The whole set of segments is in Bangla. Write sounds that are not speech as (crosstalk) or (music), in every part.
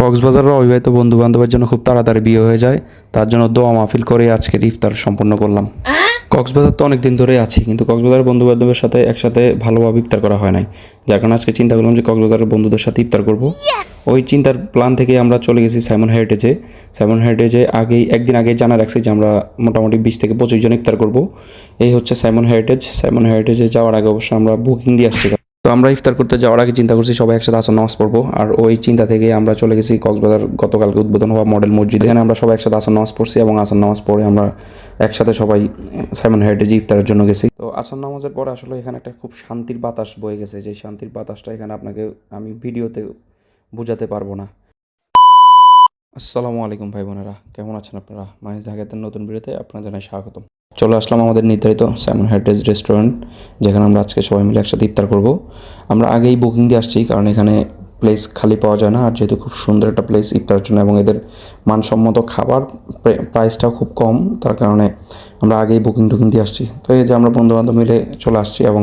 কক্সবাজারের অবিবাহিত বন্ধু বান্ধবের জন্য খুব তাড়াতাড়ি বিয়ে হয়ে যায়। তার জন্য দোয়া মাহফিল করে আজকের ইফতার সম্পন্ন করলাম। কক্সবাজার তো অনেক দিন ধরেই আছি কিন্তু কক্সবাজারের বন্ধু বান্ধবের সাথে একসাথে ভালোভাবে ইফতার করা হয় নাই। যার কারণে আজকে চিন্তা করলাম যে কক্সবাজারের বন্ধুদের সাথে ইফতার করব। ওই চিন্তার প্ল্যান থেকে আমরা চলে গেছি সাইমন হেরিটেজে সাইমন হেরিটেজে আগেই একদিন আগে জানা রাখছি যে আমরা মোটামুটি বিশ থেকে পঁচিশ জন ইফতার করব। এই হচ্ছে সাইমন হেরিটেজ সাইমন হেরিটেজে যাওয়ার আগে অবশ্য আমরা বুকিং দিয়ে আসছি। তো আমরা ইফতার করতে যাওয়ার আগে চিন্তা করছি সবাই একসাথে আসর নামাজ পড়ব। আর ওই চিন্তা থেকে আমরা চলে গেছি কক্সবাজার গতকালকে উদ্বোধন হওয়া মডেল মসজিদ। এখানে আমরা সবাই একসাথে আসর নামাজ পড়ছি এবং আসর নামাজ পড়ে আমরা একসাথে সবাই সাইমন হেরিটেজে ইফতারের জন্য গেছি। তো আসর নামাজের পরে আসলে এখানে একটা খুব শান্তির বাতাস বয়ে গেছে। যে শান্তির বাতাসটা এখানে আপনাকে আমি ভিডিওতে বোঝাতে পারব না। আসসালামু আলাইকুম ভাই বোনেরা। কেমন আছেন আপনারা? মাহিজ ঢাকাতের নতুন ভিডিওতে আপনারা জানাই স্বাগতম। চলে আসলাম আমাদের নির্ধারিত স্যামন হেরিটেজ রেস্টুরেন্ট যেখানে আমরা আজকে সবাই মিলে একসাথে ইফতার করব। আমরা আগেই বুকিং দিয়ে আসছি, কারণ এখানে প্লেস খালি পাওয়া যায় না। আর যেহেতু খুব সুন্দর একটা প্লেস ইফতারের জন্য এবং এদের মানসম্মত খাবার প্রাইসটাও খুব কম, তার কারণে আমরা আগেই বুকিং টুকিং দিয়ে আসছি। তো এই যে আমরা বন্ধু বান্ধব মিলে চলে আসছি এবং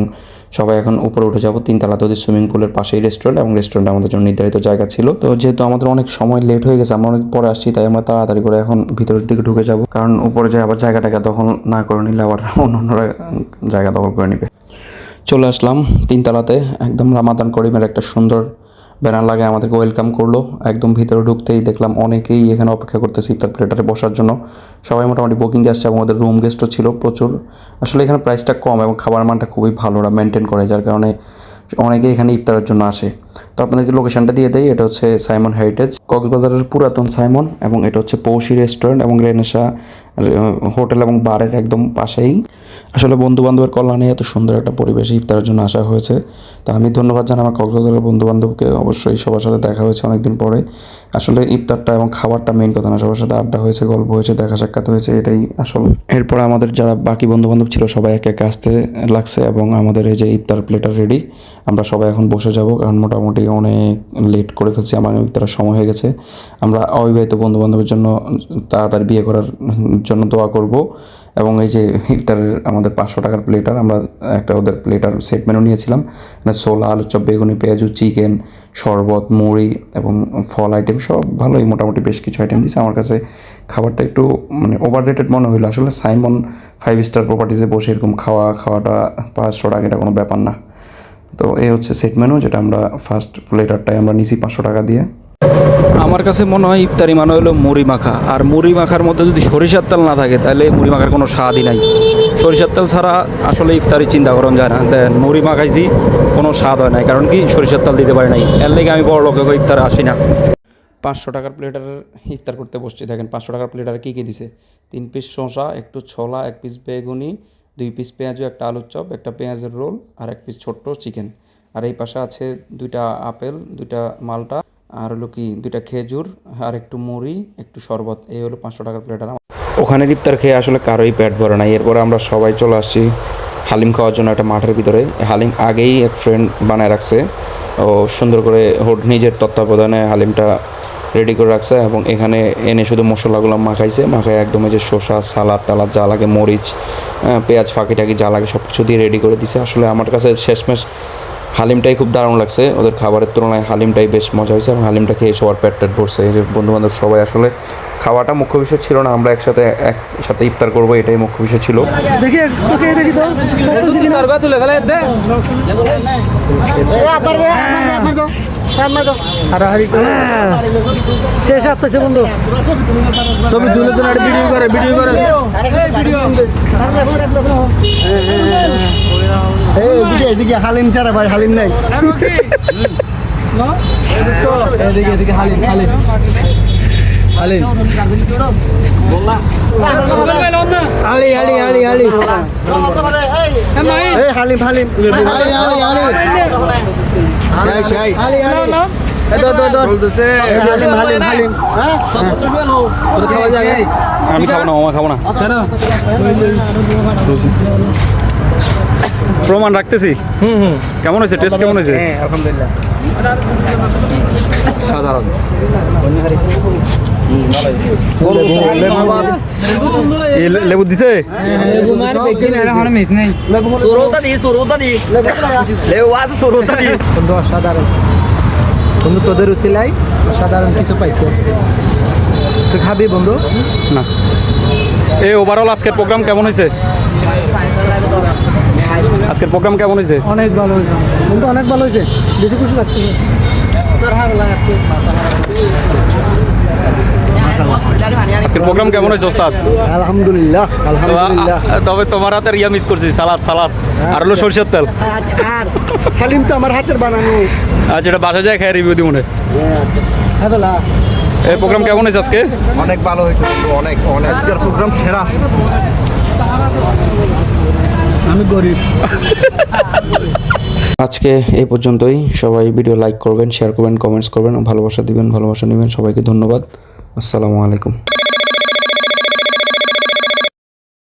সবাই এখন উপরে উঠে যাব। তিনতলাতে ওদের সুইমিং পুলের পাশেই রেস্টুরেন্ট এবং রেস্টুরেন্ট আমাদের জন্য নির্ধারিত জায়গা ছিল। তো যেহেতু আমাদের অনেক সময় লেট হয়ে গেছে, আমরা অনেক পরে আসছি, তাই আমরা তাড়াতাড়ি করে এখন ভিতরের দিকে ঢুকে যাব। কারণ উপরে যাই আবার জায়গাটাকে দখল না করে নিলে আবার অন্য অন্যরা জায়গা দখল করে নেবে। চলে আসলাম তিনতলাতে। একদম রামাদান করিমের একটা সুন্দর ব্যানার লাগে আমাদেরকে ওয়েলকাম করল। একদম ভিতরে ঢুকতেই দেখলাম অনেকেই এখানে অপেক্ষা করতেছে ইফতার প্লেটারে বসার জন্য। সবাই মোটামুটি বুকিং দিয়ে আসছে এবং রুম গেস্টও ছিল প্রচুর। আসলে এখানে প্রাইসটা কম এবং খাবার মানটা খুবই ভালো ওরা মেনটেন করে, যার কারণে অনেকেই এখানে ইফতারের জন্য আসে। তো আপনাদেরকে লোকেশনটা দিয়ে দেয় এটা হচ্ছে সাইমন হেরিটেজ কক্সবাজারের পুরাতন সাইমন এবং এটা হচ্ছে পৌষি রেস্টুরেন্ট এবং রেনেসা হোটেল এবং বারের একদম পাশেই। আসলে বন্ধু বান্ধবের কল্যাণে এত সুন্দর একটা পরিবেশে ইফতারের জন্য আসা হয়েছে। তো আমি ধন্যবাদ জানাই আমার কক্সবাজারের বন্ধু বান্ধবকে অবশ্যই সবার সাথে দেখা হয়েছে অনেকদিন পরে। আসলে ইফতারটা এবং খাবারটা মেইন কথা না, সবার সাথে আড্ডা হয়েছে, গল্প হয়েছে, দেখা সাক্ষাৎ হয়েছে, এটাই আসল। এরপর আমাদের যারা বাকি বন্ধু বান্ধব ছিল, সবাই একে একে আসতে লাগছে এবং আমাদের এই যে ইফতার প্লেটার রেডি আমরা সবাই এখন বসে যাব, কারণ মোটামুটি অনেক লেট করে ফেলছি, আমার ইফতারের সময় হয়ে গেছে। আমরা অবিবাহিত বন্ধু বান্ধবের জন্য তাড়াতাড়ি বিয়ে করার জন্য দোয়া করব। এবং এই যে ইফতারের আমাদের পাঁচশো টাকার প্লেটার আমরা একটা ওদের প্লেটার সেট মেনু নিয়েছিলাম। মানে ছোলা, আলু চপ, বেগুনি, পেঁয়াজু চিকেন শরবত, মুড়ি এবং ফল আইটেম সব ভালোই, মোটামুটি বেশ কিছু আইটেম দিয়েছে আমার কাছে খাবারটা একটু মানে ওভার রেটেড মনে হলো আসলে সাইমন ফাইভ স্টার প্রপার্টিসে বসে এরকম খাওয়া, খাওয়াটা পাঁচশো টাকা, এটা কোনো ব্যাপার না। তো এই হচ্ছে সেট মেনু যেটা আমরা ফার্স্ট প্লেটারটাই আমরা নিছি পাঁচশো টাকা দিয়ে। আমার কাছে মনে হয় ইফতারি মানে হলো মুড়ি মাখা। আর মুড়ি মাখার মধ্যে যদি সরিষার তেল না থাকে, তাহলে মুড়ি মাখার কোনো স্বাদই নাই। সরিষার তেল ছাড়া আসলে ইফতারি চিন্তা করুন যায় না। দেন মুড়ি মাখাইছি, কোনো স্বাদ হয় নাই। কারণ কি, সরিষার তেল দিতে পারি নাই। এর লেগে আমি বড় লোকে ইফতারে আসি না। পাঁচশো টাকার প্লেটার ইফতার করতে বসছি। দেখেন পাঁচশো টাকার প্লেটারে কী কী দিছে? তিন পিস শসা, একটু ছোলা, এক পিস বেগুনি, দুই পিস পেঁয়াজু, একটা আলুর চপ, একটা পেঁয়াজের রোল, আর এক পিস ছোট্ট চিকেন আর এই পাশে আছে দুইটা আপেল, দুইটা মালটা। আর হলো কি দুইটা খেজুর, আর একটু মুড়ি, একটু শরবত, এই হলো পাঁচশো টাকার প্লেট আর ওখানে ইফতার খেয়ে আসলে কারোই পেট ভরে না। এরপরে আমরা সবাই চলে আসছি হালিম খাওয়ার জন্য একটা মাঠের ভিতরে। হালিম আগেই এক ফ্রেন্ড বানায় রাখছে। ও সুন্দর করে নিজের তত্ত্বাবধানে হালিমটা রেডি করে রাখছে এবং এখানে এনে শুধু মশলাগুলো মাখাইছে। মাখায় একদম যে শসা, সালাদ টালাদ যা লাগে, মরিচ পেঁয়াজ ফাঁকি টাকি যা লাগে সব কিছু দিয়ে রেডি করে দিছে। আসলে আমার কাছে শেষমেশ হালিমটাই খুব দারুণ লাগছে ওদের খাবারের তুলনায় হালিমটাই বেশ মজা হয়েছে এবং হালিমটা খেয়ে সবার পেট টেট ভরছে এই যে বন্ধু বান্ধব সবাই আসলে খাওয়াটা মুখ্য বিষয় ছিল না আমরা একসাথে একসাথে ইফতার করব এটাই মুখ্য বিষয় ছিল শেষ আসতেছে বন্ধু ছবি তুলে তো ভিডিও করে ভিডিও করে এদিকে এদিকে হালিম ছাড়া ভাই হালিম নাই। (laughs) এদিকে এদিকে হালিম হালিম। হালিম। আলি আলি আলি আলি। এই হালিম হালিম। শাই শাই এই হালিম হালিম। হালিম হ্যাঁ? আমি খাব না মামা খাব না। প্রমাণ রাখতেছি? হুম হুম। কেমন হয়েছে? টেস্ট কেমন হয়েছে? হ্যাঁ আলহামদুলিল্লাহ। সাধারণ। লেবু দিছে? বন্ধু তোদের উচিলাই সাধারণ কিছু পাইছি আজকে। তুই খাবি বন্ধু? না। এই ওভারঅল আজকের প্রোগ্রাম কেমন হয়েছে? আজকের প্রোগ্রাম কেমন হয়েছে? অনেক ভালো হয়েছে। বন্ধু অনেক ভালো হয়েছে। বেশি খুশি আজকের প্রোগ্রাম কেমন হয়েছে ওস্তাদ? আলহামদুলিল্লাহ আলহামদুলিল্লাহ। আ- তবে তোমার হাতের ইয়া মিস করছি সালাদ সালাদ। আর হলো সরষের তেল। আর হালিম তো আমার হাতের বানানো। আচ্ছা এটা বাসা যায় খেয়ে রিভিউ দিব মনে হ্যাঁ এই প্রোগ্রাম কেমন হয়েছে আজকে? অনেক ভালো হয়েছে অনেক অনেক। আজকের প্রোগ্রাম সেরা। আমি গরিব। আজকে এই পর্যন্তই। সবাই ভিডিও লাইক করবেন শেয়ার করবেন কমেন্টস করবেন, ভালোবাসা দিবেন, ভালোবাসা নেবেন। সবাইকে ধন্যবাদ। আসসালামু আলাইকুম।